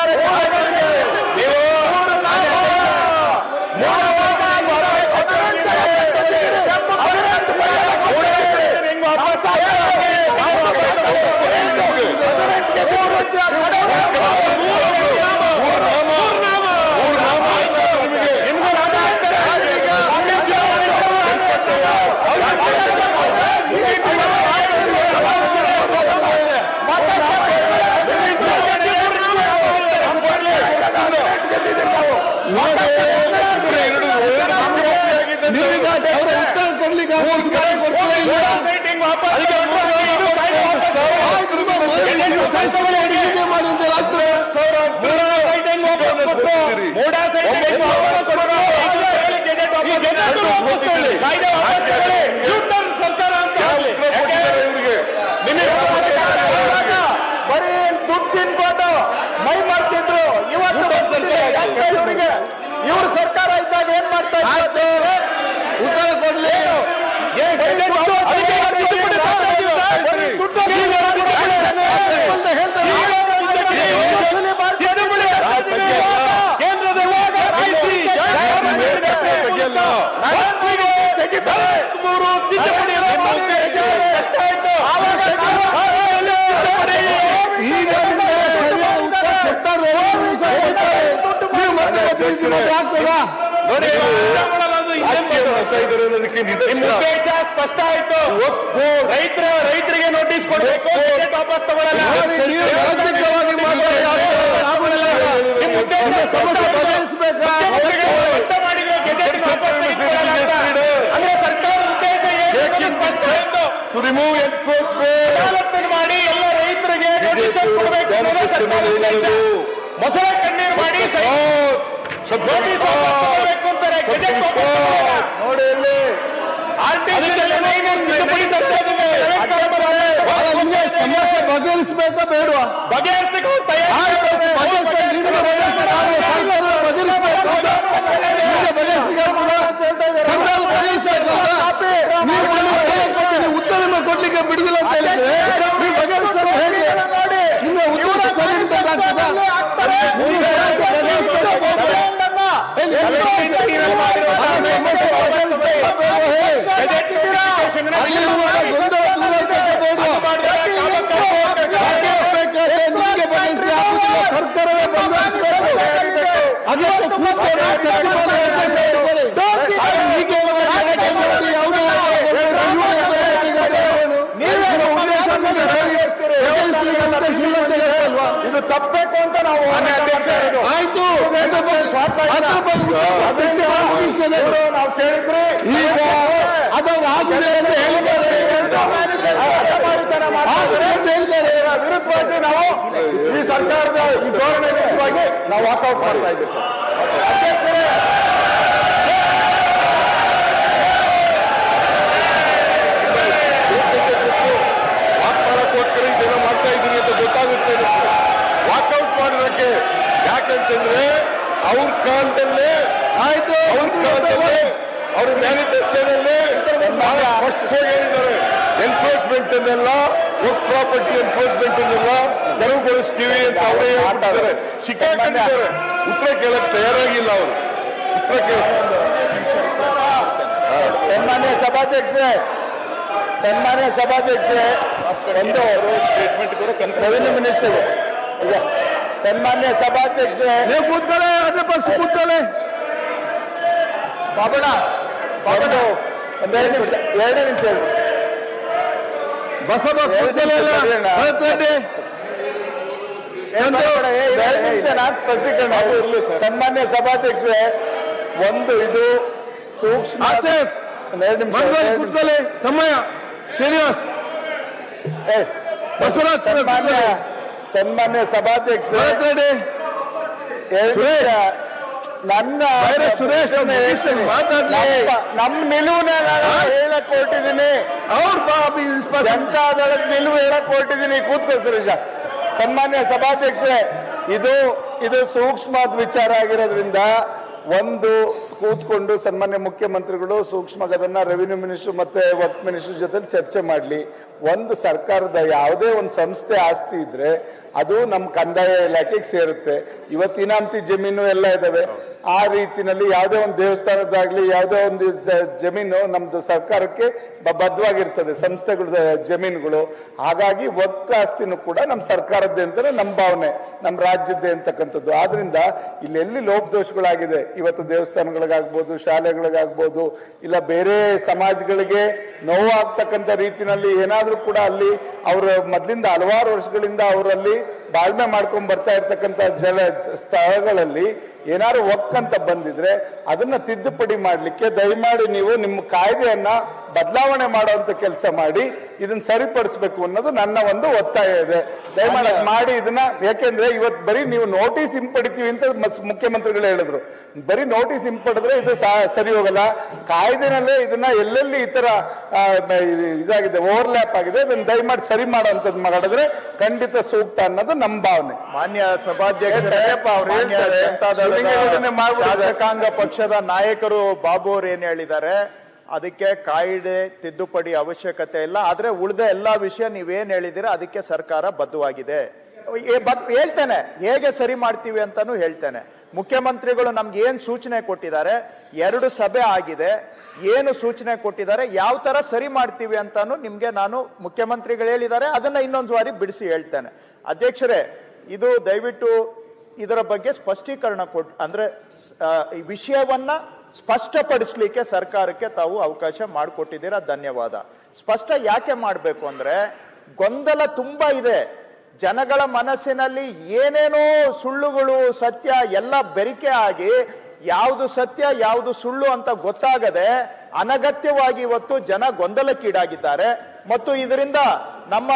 ಕೊಟ್ಟಿದ್ದಾರೆ ನೀವು ಹೆಂಗ್ ವಾಪಸ್ ನೀವೀಗ ಅವರ ಉತ್ತರ ಕೊಡ್ಲಿಕ್ಕೆ ಅವಕಾಶ ಕೊಡ್ತೀರಾ ಇಲ್ಲ? ಆಯ್ತು, ನಿಮ್ಮ ಮನೆಯಲ್ಲಿ ನೀವು ಶಾಸಕರು ಅಡಿಗೆ ಮಾಡಿ ಅಂತ ಆಗ್ತದೆ ಸರ್ಕಾರ ಅಂತ. ಬರೀ ದುಡ್ಡು ತಿನ್ಕೊಂಡು ಮೈ ಮಾಡ್ತಿದ್ರು. ಇವತ್ತು ಇವರಿಗೆ? ಇವ್ರ ಸರ್ಕಾರ ಇದ್ದಾಗ ಏನ್ ಮಾಡ್ತಾ ಆಯ್ತು ಉತ್ತರ ಕೊಡ್ಲಿ ಅಂತ ಹೇಳ್ತಾರೆ ಕೇಂದ್ರದ ಮೂರು ತಿದ್ದುಪಡಿ ಕಷ್ಟ ಆಯ್ತು ಈಗ ನಿಮ್ಗೆ ಸರಿಯಾದ ಉತ್ತರ ಕೊಟ್ಟಾರೆ, ನೀವು ಮತ್ತೆ ಬದಲಿಸಿ ಮತ್ತೆ ಆಗ್ತದಾ? ನಿಮ್ ಉದ್ದೇಶ ಸ್ಪಷ್ಟ ಆಯ್ತು. ರೈತರ ರೈತರಿಗೆ ನೋಟಿಸ್ ಕೊಡ್ಬೇಕು. ವಾಪಸ್ ತಗೊಳ್ಳಲ್ಲ. ಉದ್ದೇಶ? ಮಾಡಿದ್ರೆ ಗೆಜೆಟ್ ವಾಪಸ್ ತೆಗೆದುಕೊಳ್ಳಲ್ಲ ಅಂತ. ಅಂದ್ರೆ ಸರ್ಕಾರದ ಅದಾಲತ್ತನ್ನು ಮಾಡಿ ಎಲ್ಲ ರೈತರಿಗೆ ನೋಟಿಸ್ ಕೊಡಬೇಕು ಅನ್ನೋದೇ ಸರ್ಕಾರದ ಉದ್ದೇಶ. ಮೊಸಳೆ ಕಣ್ಣೀರು ಮಾಡಿ ನೋಟಿಸ್ ವಾಪಸ್ ತಗೊಳ್ಬೇಕು ಅಂತಾರೆ. ಗೆಜೆಟ್ ವಾಪಸ್ ತಗೊಳ್ಳಲ್ಲ. ನೋಡಿ ಇಲ್ಲಿ. RTC ನಲ್ಲಿ ಏನೇನು ತಿದ್ದುಪಡಿ ತರ್ತಾ ಇದ್ದೀವಿ? ಅಲ್ಲ, ನಿಮ್ಗೆ ಸಮಸ್ಯೆ ಬಗೆಹರಿಸ್ಬೇಕಾ ಬೇಡವಾ? ಬಗೆಹರಿಸಕ್ಕೆ ಆಯ್ತು, ತಯಾರಿ ಬಗೆಹರಿಸ್ಬೇಕು? ಸರ್ಕಾರ ಬಗೆಹರಿಸ್ಬೇಕಲ್ವಾ? ನೀವು ಬಂದು ಬಗೆಹರಿಸ್ಕೊಡ್ತೀನಿ, ಉತ್ತರವನ್ನು ಕೊಡ್ಲಿಕ್ಕೆ ಬಿಡುದಿಲ್ಲ ಅಂತ ಹೇಳಿದ್ರೆ ನೀವು ಬಗೆಹರಿಸಲು ಹೇಗೆ ನಿಮ್ಮ ಉದ್ದೇಶ ಸರಿ ಅಂತ ಆಗ್ತದಾ? ನಿಮ್ಮ ಸಮಸ್ಯೆ ಬಗೆಹರಿಸ್ಬೇಕಾ ಬೇಡವಾ? ಹೇಳಿ, ಅಲ್ಲ, ಸಮಸ್ಯೆ ಬಗೆಹರಿಸ್ಬೇಕಾ ಬೇಡವಾ? ಹೇಳಿ. ಅಲ್ಲಿರುವ ಗೊಂದಲ ದೂರ ಇದ್ದಕ್ಕೆ ಬೇಡವಾ? ಬಗೆಹರಿಸ್ಬೇಕಾದ್ರೆ ನಿಮಗೆ ಬಗೆಹರಿಸಲಿಕ್ಕೆ ಆಗುದಿಲ್ಲ. ಸರ್ಕಾರವೇ ಬಗೆಹರಿಸಬೇಕು ಅದಕ್ಕೆ ಕೂತ್ಕೊಂಡು ಚರ್ಚೆ ಮಾಡಿ ಅವಕಾಶ ಇಟ್ಕೊಳ್ಳಿ. ಅದು ಹೀಗೆ ಮಾಡಿ ಕೆಲಸ ಮಾಡಿ ಯಾವುದೋ ಒಂದು ನೀವು ನಿಮ್ಮ ಉದ್ದೇಶ ನಮಗೆ ಹೇಳಿ. ಬಗೆಹರಿಸಲಿಕ್ಕೆ ಇಲ್ಲ ಅಂತ ಹೇಳ್ತಲ್ವಾ? ಇದು ತಪ್ಪಬೇಕು ಅಂತ ನಾವು ಆಯ್ತು ಅದ್ರ ಬಗ್ಗೆ- ಅದ್ರ ಬಗ್ಗೆ ಚರ್ಚೆ ಮಾಡಿ ಮುಗಿಸ್ತೇನೆ. ನಾವು ಕೇಳಿದ್ರೆ ಈಗ ಅದವ್ರು ಆಗಿದೆ ಅಂತ ಅಂತ ಹೇಳ್ತಾರೆ ವಿರುದ್ಧವಾಗಿ ನಾವು ಈ ಸರ್ಕಾರದ ಈ ಧೋರಣೆ ವಿರುದ್ಧವಾಗಿ ನಾವು ವಾಕೌಟ್ ಮಾಡ್ತಾ ಇದ್ದೀವಿ ಸರ್ ಅಧ್ಯಕ್ಷರೇ ಇದೆಲ್ಲ ಮಾಡ್ತಾ ಇದ್ದೀನಿ ಅಂತ ಗೊತ್ತಾಗುತ್ತೆ ವಾಕೌಟ್ ಮಾಡೋದಕ್ಕೆ ಯಾಕಂತಂದ್ರೆ ಅವ್ರ ಕಾಲದಲ್ಲೇ ಆಯ್ತು ಅವ್ರ ಕಾಲದಲ್ಲೇ ಅವ್ರ ಮ್ಯಾನಿಫೆಸ್ಟೋದಲ್ಲಿ ಫಸ್ಟ್ ಹೇಳಿದ್ದಾರೆ ಎನ್ಫೋರ್ಸ್ಮೆಂಟ್ ಅನ್ನೆಲ್ಲ ವರ್ಕ್ ಪ್ರಾಪರ್ಟಿ ಎನ್ಫೋರ್ಸ್ಮೆಂಟ್ ಅನ್ನೆಲ್ಲ ತೆರವುಗೊಳಿಸ್ತೀವಿ ಅಂತ ಅವರೇ ಹೇಳ್ತಾರೆ ಸಿಕ್ಕಾಕೊಂಡಿದ್ದಾರೆ ಉತ್ತರ ಕೇಳಕ್ ತಯಾರಾಗಿಲ್ಲ ಅವರು. ಉತ್ತರ ಕೇಳ ಸನ್ಮಾನ್ಯ ಸಭಾಧ್ಯಕ್ಷರೇ ಸನ್ಮಾನ್ಯ ಸಭಾಧ್ಯಕ್ಷರೇ ಒಂದು ಸ್ಟೇಟ್ಮೆಂಟ್ ಕೂಡ ರೆವಿನ್ಯೂ ಮಿನಿಸ್ಟರ್ ಸನ್ಮಾನ್ಯ ಸಭಾಧ್ಯಕ್ಷರೇ. ನೀವು ಕೂತ್ಕೊಳ್ಳಿ ಅದ್ರ ಪಕ್ಷ ಕೂತ್ಕೊಳ್ಳಿ. ಬಾಬಣ್ಣ ಬಾಬಣ್ಣ ಒಂದೆರಡು ನಿಮಿಷ ಎರಡು ನಿಮಿಷ ಹೇಳಿ. ಬಸವ ಕೂತ್ಕೊಳ್ಳಿ ಸ್ಪಷ್ಟೀಕರಣ ಇರಲಿ ಸನ್ಮಾನ್ಯ ಸಭಾಧ್ಯಕ್ಷರೇ ಒಂದು ಇದು ಸೂಕ್ಷ್ಮ. ಕೂತ್ಕೊಳ್ಳಿ. ತಮ್ಮಯ್ಯ ಶ್ರೀನಿವಾಸ್. ಬಸವರಾಜ್ ಸನ್ಮಾನ್ಯ ಸಭಾಧ್ಯಕ್ಷ. ನನ್ನ ಸುರೇಶ್ ನಮ್ ನಿಲುವನ್ನ ನಾನು ಹೇಳಕ್ ಹೊರಟಿದ್ದೀನಿ ಅವ್ರ ಜನತಾದಳದ ನಿಲುವು ಹೇಳಕ್ ಹೊರಟಿದ್ದೀನಿ ಕೂತ್ಕೋ ಸುರೇಶ. ಸನ್ಮಾನ್ಯ ಸಭಾಧ್ಯಕ್ಷರೇ ಇದು ಇದು ಸೂಕ್ಷ್ಮ ವಿಚಾರ ಆಗಿರೋದ್ರಿಂದ ಒಂದು ಕೂತ್ಕೊಂಡು ಸನ್ಮಾನ್ಯ ಮುಖ್ಯಮಂತ್ರಿಗಳು ಸೂಕ್ಷ್ಮಗದನ್ನ ರೆವಿನ್ಯೂ ಮಿನಿಸ್ಟರ್ ಮತ್ತೆ ವರ್ಕ್ ಮಿನಿಸ್ಟರ್ ಜೊತೆ ಚರ್ಚೆ ಮಾಡಲಿ. ಒಂದು ಸರ್ಕಾರದ ಯಾವುದೇ ಒಂದು ಸಂಸ್ಥೆ ಆಸ್ತಿ ಇದ್ರೆ ಅದು ನಮ್ಮ ಕಂದಾಯ ಇಲಾಖೆಗೆ ಸೇರುತ್ತೆ. ಇವತ್ತಿನ ಅಂತಿ ಜಮೀನು ಎಲ್ಲ ಇದಾವೆ. ಆ ರೀತಿನಲ್ಲಿ ಯಾವುದೇ ಒಂದು ದೇವಸ್ಥಾನದಾಗ್ಲಿ ಯಾವುದೇ ಒಂದು ಜಮೀನು ನಮ್ಮದು ಸರ್ಕಾರಕ್ಕೆ ಬದ್ಧವಾಗಿರ್ತದೆ ಸಂಸ್ಥೆಗಳ ಜಮೀನುಗಳು. ಹಾಗಾಗಿ ಒಕ್ಕ ಆಸ್ತಿನೂ ಕೂಡ ನಮ್ಮ ಸರ್ಕಾರದ್ದೇ ಅಂತಾನೆ ನಮ್ಮ ಭಾವನೆ ನಮ್ಮ ರಾಜ್ಯದ್ದೇ ಅಂತಕ್ಕಂಥದ್ದು. ಆದ್ರಿಂದ ಇಲ್ಲೆಲ್ಲಿ ಲೋಪದೋಷಗಳಾಗಿದೆ, ಇವತ್ತು ದೇವಸ್ಥಾನಗಳಿಗಾಗ್ಬೋದು, ಶಾಲೆಗಳಿಗಾಗ್ಬೋದು, ಇಲ್ಲ ಬೇರೆ ಸಮಾಜಗಳಿಗೆ ನೋವಾಗ್ತಕ್ಕಂಥ ರೀತಿನಲ್ಲಿ ಏನಾದರೂ ಕೂಡ ಅಲ್ಲಿ ಅವರ ಮೊದಲಿಂದ ಹಲವಾರು ವರ್ಷಗಳಿಂದ ಅವರಲ್ಲಿ ಬಾಳ್ಮೆ ಮಾಡ್ಕೊಂಡ್ ಬರ್ತಾ ಇರ್ತಕ್ಕಂಥ ಜಲ, ಸ್ಥಳಗಳಲ್ಲಿ ಏನಾದ್ರು ಒಕ್ಕಂತ ಬಂದಿದ್ರೆ ಅದನ್ನ ತಿದ್ದುಪಡಿ ಮಾಡಲಿಕ್ಕೆ ದಯಮಾಡಿ ನೀವು ನಿಮ್ಮ ಕಾಯ್ದೆಯನ್ನ ಬದಲಾವಣೆ ಮಾಡುವಂತ ಕೆಲಸ ಮಾಡಿ ಇದನ್ನ ಸರಿಪಡಿಸಬೇಕು ಅನ್ನೋದು ನನ್ನ ಒಂದು ಒತ್ತಾಯ ಇದೆ. ದಯಮಾಡಿ ಮಾಡಿ ಇದನ್ನ ಯಾಕೆಂದ್ರೆ ಇವತ್ತು ಬರೀ ನೀವು ನೋಟಿಸ್ ಹಿಂಪಡಿತೀವಿ ಅಂತ ಮುಖ್ಯಮಂತ್ರಿಗಳು ಹೇಳಿದ್ರು. ಬರೀ ನೋಟಿಸ್ ಹಿಂಪಡೆದ್ರೆ ಇದು ಸರಿ ಹೋಗಲ್ಲ. ಕಾಯ್ದೆನಲ್ಲೇ ಇದನ್ನ ಎಲ್ಲೆಲ್ಲಿ ಈ ತರ ಇದಾಗಿದೆ ಓವರ್ಲ್ಯಾಪ್ ಆಗಿದೆ ಅದನ್ನ ದಯಮಾಡಿ ಸರಿ ಮಾಡುವಂತದ್ದು ಮಾಡಿದ್ರೆ ಖಂಡಿತ ಸೂಕ್ತ ಅನ್ನೋದು ನಮ್ಮ ಭಾವನೆ. ಮಾನ್ಯ ಸಭಾಧ್ಯಕ್ಷ ಶಾಸಕಾಂಗ ಪಕ್ಷದ ನಾಯಕರು ಬಾಬು ಅವ್ರು ಏನ್ ಹೇಳಿದ್ದಾರೆ? ಅದಕ್ಕೆ ಕಾಯ್ದೆ, ತಿದ್ದುಪಡಿ ಅವಶ್ಯಕತೆ ಇಲ್ಲ ಆದ್ರೆ ಉಳಿದ ಎಲ್ಲಾ ವಿಷಯ ನೀವೇನ್ ಹೇಳಿದಿರ ಅದಕ್ಕೆ ಸರ್ಕಾರ ಬದ್ಧವಾಗಿದೆ. ಹೇಳ್ತೇನೆ. ಹೇಗೆ ಸರಿ ಮಾಡ್ತೀವಿ ಅಂತಾನು ಹೇಳ್ತೇನೆ. ಮುಖ್ಯಮಂತ್ರಿಗಳು ನಮ್ಗೆ ಏನ್ ಸೂಚನೆ ಕೊಟ್ಟಿದ್ದಾರೆ? ಎರಡು ಸಭೆ ಆಗಿದೆ. ಏನು ಸೂಚನೆ ಕೊಟ್ಟಿದ್ದಾರೆ? ಯಾವ ತರ ಸರಿ ಮಾಡ್ತೀವಿ ಅಂತಾನು ನಿಮ್ಗೆ ನಾನು ಮುಖ್ಯಮಂತ್ರಿಗಳು ಹೇಳಿದ್ದಾರೆ. ಅದನ್ನ ಇನ್ನೊಂದು ಬಾರಿ ಬಿಡಿಸಿ ಹೇಳ್ತೇನೆ. ಅಧ್ಯಕ್ಷರೇ, ಇದು ದಯವಿಟ್ಟು ಇದರ ಬಗ್ಗೆ ಸ್ಪಷ್ಟೀಕರಣ ಕೊಟ್ಟು ಅಂದ್ರೆ ವಿಷಯವನ್ನ ಸ್ಪಷ್ಟಪಡಿಸ್ಲಿಕ್ಕೆ ಸರ್ಕಾರಕ್ಕೆ ತಾವು ಅವಕಾಶ ಮಾಡಿಕೊಟ್ಟಿದ್ದೀರಾ? ಧನ್ಯವಾದ. ಸ್ಪಷ್ಟ ಯಾಕೆ ಮಾಡಬೇಕು ಅಂದ್ರೆ, ಗೊಂದಲ ತುಂಬಾ ಇದೆ. ಜನಗಳ ಮನಸ್ಸಿನಲ್ಲಿ ಏನೇನೋ ಸುಳ್ಳುಗಳು, ಸತ್ಯ ಎಲ್ಲ ಬೆರಿಕೆ ಆಗಿ ಯಾವುದು ಸತ್ಯ, ಯಾವುದು ಸುಳ್ಳು ಅಂತ ಗೊತ್ತಾಗದೆ ಅನಗತ್ಯವಾಗಿ ಇವತ್ತು ಜನ ಗೊಂದಲಕ್ಕೀಡಾಗಿದ್ದಾರೆ. ಮತ್ತು ಇದರಿಂದ ನಮ್ಮ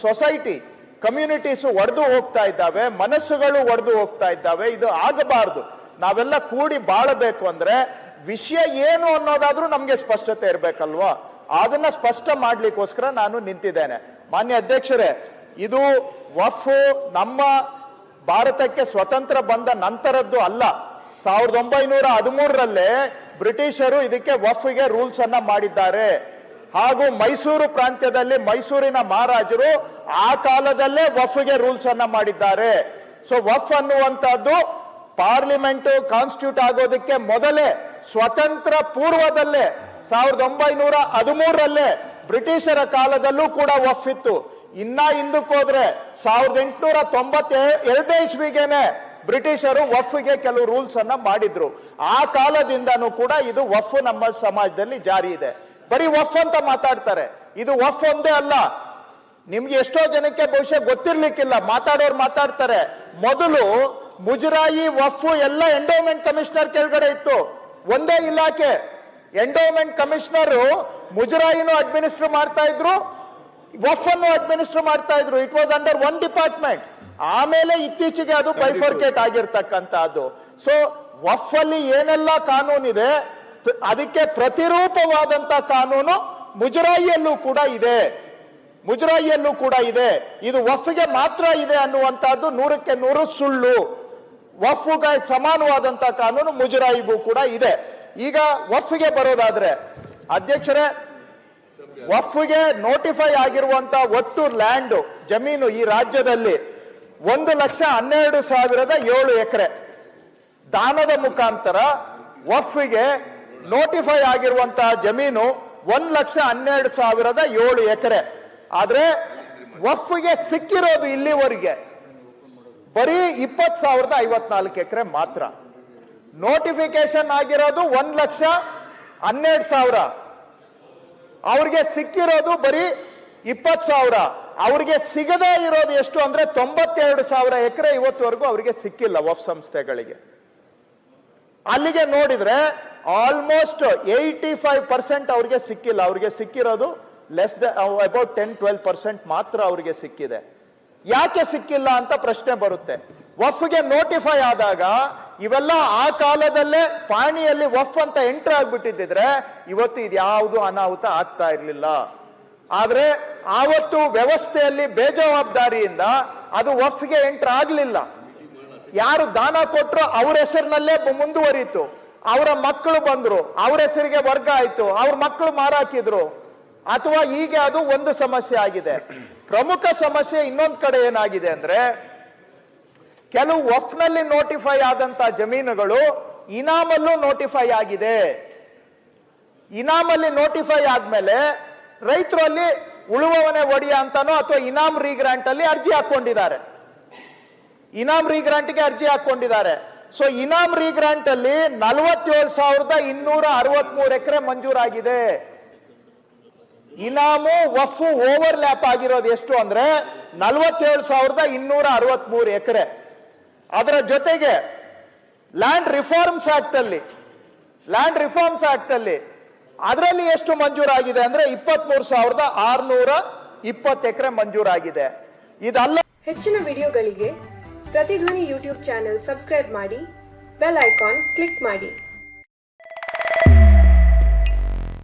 ಸೊಸೈಟಿ, ಕಮ್ಯುನಿಟೀಸು ಒಡೆದು ಹೋಗ್ತಾ ಇದ್ದಾವೆ, ಮನಸ್ಸುಗಳು ಒಡೆದು ಹೋಗ್ತಾ ಇದ್ದಾವೆ. ಇದು ಆಗಬಾರದು. ನಾವೆಲ್ಲ ಕೂಡಿ ಬಾಳಬೇಕು ಅಂದ್ರೆ ವಿಷಯ ಏನು ಅನ್ನೋದಾದ್ರೂ ನಮ್ಗೆ ಸ್ಪಷ್ಟತೆ ಇರ್ಬೇಕಲ್ವಾ? ಅದನ್ನ ಸ್ಪಷ್ಟ ಮಾಡ್ಲಿಕ್ಕೋಸ್ಕರ ನಾನು ನಿಂತಿದ್ದೇನೆ. ಮಾನ್ಯ ಅಧ್ಯಕ್ಷರೇ, ಇದು ವಫ್ ನಮ್ಮ ಭಾರತಕ್ಕೆ ಸ್ವತಂತ್ರ ಬಂದ ನಂತರದ್ದು ಅಲ್ಲ. ಸಾವಿರದ ಒಂಬೈನೂರ ಹದಿಮೂರರಲ್ಲೇ ಬ್ರಿಟಿಷರು ಇದಕ್ಕೆ ವಫ್ಗೆ ರೂಲ್ಸ್ ಅನ್ನ ಮಾಡಿದ್ದಾರೆ. ಹಾಗೂ ಮೈಸೂರು ಪ್ರಾಂತ್ಯದಲ್ಲಿ ಮೈಸೂರಿನ ಮಹಾರಾಜರು ಆ ಕಾಲದಲ್ಲೇ ವಫ್ಗೆ ರೂಲ್ಸ್ ಅನ್ನ ಮಾಡಿದ್ದಾರೆ. ಸೊ, ವಫ್ ಅನ್ನುವಂತಹದ್ದು ಪಾರ್ಲಿಮೆಂಟ್ ಕಾನ್ಸ್ಟಿಟ್ಯೂಟ್ ಆಗೋದಕ್ಕೆ ಮೊದಲೇ ಸ್ವತಂತ್ರ ಪೂರ್ವದಲ್ಲೇ ಸಾವಿರದ ಒಂಬೈನೂರ ಹದಿಮೂರರಲ್ಲೇ ಬ್ರಿಟಿಷರ ಕಾಲದಲ್ಲೂ ಕೂಡ ವಫ್ ಇತ್ತು. ಇನ್ನ ಹಿಂದಕ್ಕೋದ್ರೆ ಸಾವಿರದ ಎಂಟುನೂರ ತೊಂಬತ್ತ ಎರಡನೇ ಇಸ್ವಿಗೆನೆ ಬ್ರಿಟಿಷರು ವಫ್ಗೆ ಕೆಲವು ರೂಲ್ಸ್ ಅನ್ನ ಮಾಡಿದ್ರು. ಆ ಕಾಲದಿಂದನೂ ಕೂಡ ಇದು ವಫ್ ನಮ್ಮ ಸಮಾಜದಲ್ಲಿ ಜಾರಿ ಇದೆ. ಬರೀ ವಫ್ ಅಂತ ಮಾತಾಡ್ತಾರೆ. ಇದು ವಫ್ ಒಂದೇ ಅಲ್ಲ. ನಿಮ್ಗೆ ಎಷ್ಟೋ ಜನಕ್ಕೆ ಬಹುಶಃ ಗೊತ್ತಿರ್ಲಿಕ್ಕಿಲ್ಲ. ಮಾತಾಡೋರು ಮಾತಾಡ್ತಾರೆ. ಮೊದಲು ಮುಜರಾಯಿ ವಫು ಎಲ್ಲ ಎಂಡೋಮೆಂಟ್ ಕಮಿಷನರ್ ಕೆಳಗಡೆ ಇತ್ತು. ಒಂದೇ ಇಲಾಖೆ. ಎಂಡೋಮೆಂಟ್ ಕಮಿಷನರ್ ಮುಜರಾಯಿನೂ ಅಡ್ಮಿನಿಸ್ಟರ್ ಮಾಡ್ತಾ ಇದ್ರು ವಫ್ ಅನ್ನು ಅಡ್ಮಿನಿಸ್ಟರ್ ಮಾಡ್ತಾ ಇದ್ರು. It was under one department ಆಮೇಲೆ ಇತ್ತೀಚೆಗೆ ಅದು ಬೈಫರ್ಕೇಟ್ ಆಗಿರ್ತಕ್ಕಂತಹದ್ದು ಸೊ ವಫ್ ಅಲ್ಲಿ ಏನೆಲ್ಲ ಕಾನೂನಿದೆ ಅದಕ್ಕೆ ಪ್ರತಿರೂಪವಾದಂತ ಕಾನೂನು ಮುಜರಾಯಿಯಲ್ಲೂ ಕೂಡ ಇದೆ. ಮುಜರಾಯಿಯಲ್ಲೂ ಕೂಡ ಇದೆ. ಇದು ವಫ್ಗೆ ಮಾತ್ರ ಇದೆ ಅನ್ನುವಂತಹದ್ದು ನೂರಕ್ಕೆ ನೂರು ಸುಳ್ಳು. ವಫ್ಗೆ ಸಮಾನವಾದಂತ ಕಾನೂನು ಮುಜರಾಯಿಗೂ ಕೂಡ ಇದೆ. ಈಗ ವಫ್ಗೆ ಬರೋದಾದ್ರೆ, ಅಧ್ಯಕ್ಷರೇ, ವಫ್ಗೆ ನೋಟಿಫೈ ಆಗಿರುವಂತ ಒಟ್ಟು ಲ್ಯಾಂಡ್ ಜಮೀನು ಈ ರಾಜ್ಯದಲ್ಲಿ ಒಂದು ಲಕ್ಷ ಹನ್ನೆರಡು ಸಾವಿರದ ಏಳು ಎಕರೆ. ದಾನದ ಮುಖಾಂತರ ವಫ್ಗೆ ನೋಟಿಫೈ ಆಗಿರುವಂತಹ ಜಮೀನು ಒಂದ್ ಲಕ್ಷ ಹನ್ನೆರಡು ಸಾವಿರದ ಏಳು ಎಕರೆ. ಆದ್ರೆ, ವಫ್ಗೆ ಸಿಕ್ಕಿರೋದು ಇಲ್ಲಿವರೆಗೆ. ಬರೀ ಇಪ್ಪತ್ ಸಾವಿರದ ಐವತ್ನಾಲ್ಕು ಎಕರೆ ಮಾತ್ರ. ನೋಟಿಫಿಕೇಶನ್ ಆಗಿರೋದು ಒಂದ್ ಲಕ್ಷ ಹನ್ನೆರಡು ಸಾವಿರ. ಅವ್ರಿಗೆ ಸಿಕ್ಕಿರೋದು ಬರೀ ಇಪ್ಪತ್ ಸಾವಿರ. ಅವ್ರಿಗೆ ಸಿಗದೇ ಇರೋದು ಎಷ್ಟು ಅಂದ್ರೆ ತೊಂಬತ್ತೆರಡು ಸಾವಿರ ಎಕರೆ ಇವತ್ತುವರೆಗೂ ಅವರಿಗೆ ಸಿಕ್ಕಿಲ್ಲ ವಫ್ ಸಂಸ್ಥೆಗಳಿಗೆ. ಅಲ್ಲಿಗೆ ನೋಡಿದ್ರೆ ಆಲ್ಮೋಸ್ಟ್ ಏಯ್ಟಿ ಫೈವ್ ಪರ್ಸೆಂಟ್ ಅವ್ರಿಗೆ ಸಿಕ್ಕಿಲ್ಲ. ಅವ್ರಿಗೆ ಸಿಕ್ಕಿರೋದು less the about ten twelve percent ಮಾತ್ರ ಅವ್ರಿಗೆ ಸಿಕ್ಕಿದೆ. ಯಾಕೆ ಸಿಕ್ಕಿಲ್ಲ ಅಂತ ಪ್ರಶ್ನೆ ಬರುತ್ತೆ. ವಫ್ಗೆ ನೋಟಿಫೈ ಆದಾಗ ಇವೆಲ್ಲ ಆ ಕಾಲದಲ್ಲೇ ಪಾಣಿಯಲ್ಲಿ ವಫ್ ಅಂತ ಎಂಟ್ರ್ ಆಗ್ಬಿಟ್ಟಿದ್ರೆ ಇವತ್ತು ಇದು ಯಾವುದು ಅನಾಹುತ ಆಗ್ತಾ ಇರಲಿಲ್ಲ. ಆದ್ರೆ ಆವತ್ತು ವ್ಯವಸ್ಥೆಯಲ್ಲಿ ಬೇಜವಾಬ್ದಾರಿಯಿಂದ ಅದು ವಫ್ಗೆ ಎಂಟ್ರ್ ಆಗ್ಲಿಲ್ಲ. ಯಾರು ದಾನ ಕೊಟ್ಟರು ಅವ್ರ ಹೆಸರಿನಲ್ಲೇ ಮುಂದುವರಿತು ಅವರ ಮಕ್ಕಳು ಬಂದ್ರು, ಅವ್ರ ಹೆಸರಿಗೆ ವರ್ಗ ಆಯ್ತು, ಅವ್ರ ಮಕ್ಕಳು ಮಾರಾಕಿದ್ರು. ಅಥವಾ ಹೀಗೆ ಅದು ಒಂದು ಸಮಸ್ಯೆ ಆಗಿದೆ. ಪ್ರಮುಖ ಸಮಸ್ಯೆ ಇನ್ನೊಂದು ಕಡೆ ಏನಾಗಿದೆ ಅಂದ್ರೆ, ಕೆಲವು ಒಫ್ನಲ್ಲಿ ನೋಟಿಫೈ ಆದಂತ ಜಮೀನುಗಳು ಇನಾಮಲ್ಲೂ ನೋಟಿಫೈ ಆಗಿದೆ. ಇನಾಮಲ್ಲಿ ನೋಟಿಫೈ ಆದ್ಮೇಲೆ ರೈತರು ಅಲ್ಲಿ ಉಳುವವನೇ ಒಡೆಯ ಅಂತಾನೋ ಅಥವಾ ಇನಾಮ್ ರೀಗ್ರಾಂಟ್ ಅಲ್ಲಿ ಅರ್ಜಿ ಹಾಕೊಂಡಿದ್ದಾರೆ ಇನಾಮ್ ರೀಗ್ರಾಂಟ್ಗೆ ಅರ್ಜಿ ಹಾಕೊಂಡಿದ್ದಾರೆ ಸೊ ಇನಾಮ್ ರೀಗ್ರಾಂಟ್ ಅಲ್ಲಿ ನಲವತ್ತೇಳು ಸಾವಿರದ ಇನ್ನೂರ ಅರವತ್ಮೂರು ಎಕರೆ ಮಂಜೂರಾಗಿದೆ. ಇನಾಮು ವಫು ಓವರ್ ಲ್ಯಾಪ್ ಆಗಿರೋದು ಎಷ್ಟು ಅಂದ್ರೆ ನಲವತ್ತೇಳು ಸಾವಿರದ ಇನ್ನೂರ ಅರವತ್ಮೂರು ಎಕರೆ. ಅದರ ಜೊತೆಗೆ ಲ್ಯಾಂಡ್ ರಿಫಾರ್ಮ್ಸ್ ಆಕ್ಟ್ ಅಲ್ಲಿ ಲ್ಯಾಂಡ್ ರಿಫಾರ್ಮ್ಸ್ ಆಕ್ಟ್ ಅಲ್ಲಿ ಅದರಲ್ಲಿ ಎಷ್ಟು ಮಂಜೂರಾಗಿದೆ ಅಂದ್ರೆ ಇಪ್ಪತ್ಮೂರು ಸಾವಿರದ ಆರ್ನೂರ ಇಪ್ಪತ್ತು ಎಕರೆ ಮಂಜೂರಾಗಿದೆ. ಇದಲ್ಲ ಹೆಚ್ಚಿನ ವಿಡಿಯೋಗಳಿಗೆ ಪ್ರತಿಧ್ವನಿ ಯೂಟ್ಯೂಬ್ ಚಾನೆಲ್ ಸಬ್ಸ್ಕ್ರೈಬ್ ಮಾಡಿ, ಬೆಲ್ ಐಕಾನ್ ಕ್ಲಿಕ್ ಮಾಡಿ.